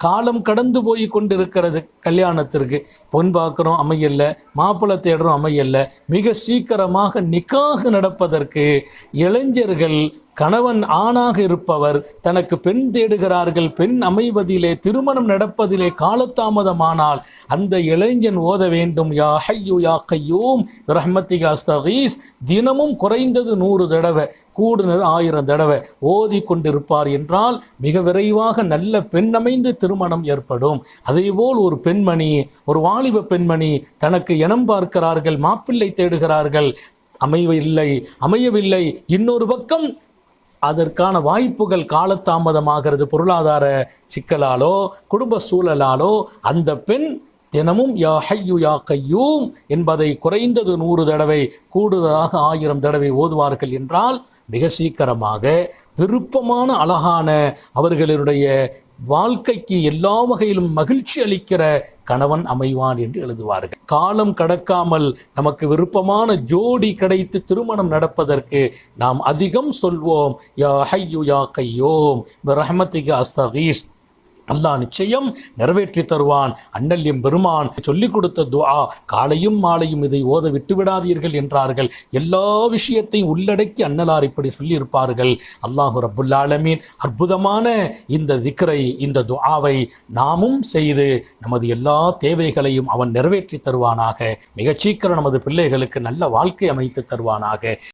காலம் கடந்து போய் கொண்டிருக்கிறது கல்யாணத்திற்கு. பொன் பார்க்குறோம் அமையல்ல மாப்பிள்ளை தேடுறோம் அமையல்ல மிக சீக்கிரமாக நிக்காக நடப்பதற்கு இளைஞர்கள் கணவன் ஆணாக இருப்பவர் தனக்கு பெண் தேடுகிறார்கள் பெண் அமைவதிலே திருமணம் நடப்பதிலே காலதாமதமானால் அந்த இளைஞன் ஓத வேண்டும். யா ஹையு யா கையூம். ரஹ்மத்திகா தினமும் குறைந்தது நூறு தடவை கூடுனர் ஆயிரம் தடவை ஓதி கொண்டிருப்பார் என்றால் மிக விரைவாக நல்ல பெண் அமைந்து திருமணம் ஏற்படும். அதேபோல் ஒரு பெண்மணி ஒரு வாலிப பெண்மணி தனக்கு இனம் பார்க்கிறார்கள் மாப்பிள்ளை தேடுகிறார்கள். அமைவில்லை அமையவில்லை. இன்னொரு பக்கம் அதற்கான வாய்ப்புகள் காலதாமதமாகிறது பொருளாதார சிக்கலாலோ குடும்ப சூழலாலோ அந்த பெண் தினமும் யா ஹையு யா கையூம் என்பதை குறைந்தது நூறு தடவை கூடுதலாக ஆயிரம் தடவை ஓதுவார்கள் என்றால் மிக சீக்கிரமாக விருப்பமான அழகான அவர்களுடைய வாழ்க்கைக்கு எல்லா வகையிலும் மகிழ்ச்சி அளிக்கிற கணவன் அமைவான் என்று எழுதுவார்கள். காலம் கடக்காமல் நமக்கு விருப்பமான ஜோடி கிடைத்து திருமணம் நடப்பதற்கு நாம் அதிகம் சொல்வோம் யா ஹையு யா கையோம் ரஹமத்திக அஸ்தகீஸ். அல்லாஹ் நிச்சயம் நிறைவேற்றி தருவான் அண்ணல்யம் பெருமான் சொல்லிக் கொடுத்த துவா காலையும் மாலையும் இதை ஓத விட்டு விடாதீர்கள் என்றார்கள். எல்லா விஷயத்தையும் உள்ளடக்கி அன்னலார் இப்படி சொல்லியிருப்பார்கள். அல்லாஹு ரப்புல் ஆலமீன் அற்புதமான இந்த திக்ரை இந்த துஆவை நாமும் செய்து நமது எல்லா தேவைகளையும் அவன் நிறைவேற்றி தருவானாக. மிகச் சீக்கிரம் நமது பிள்ளைகளுக்கு நல்ல வாழ்க்கை அமைத்து தருவானாக.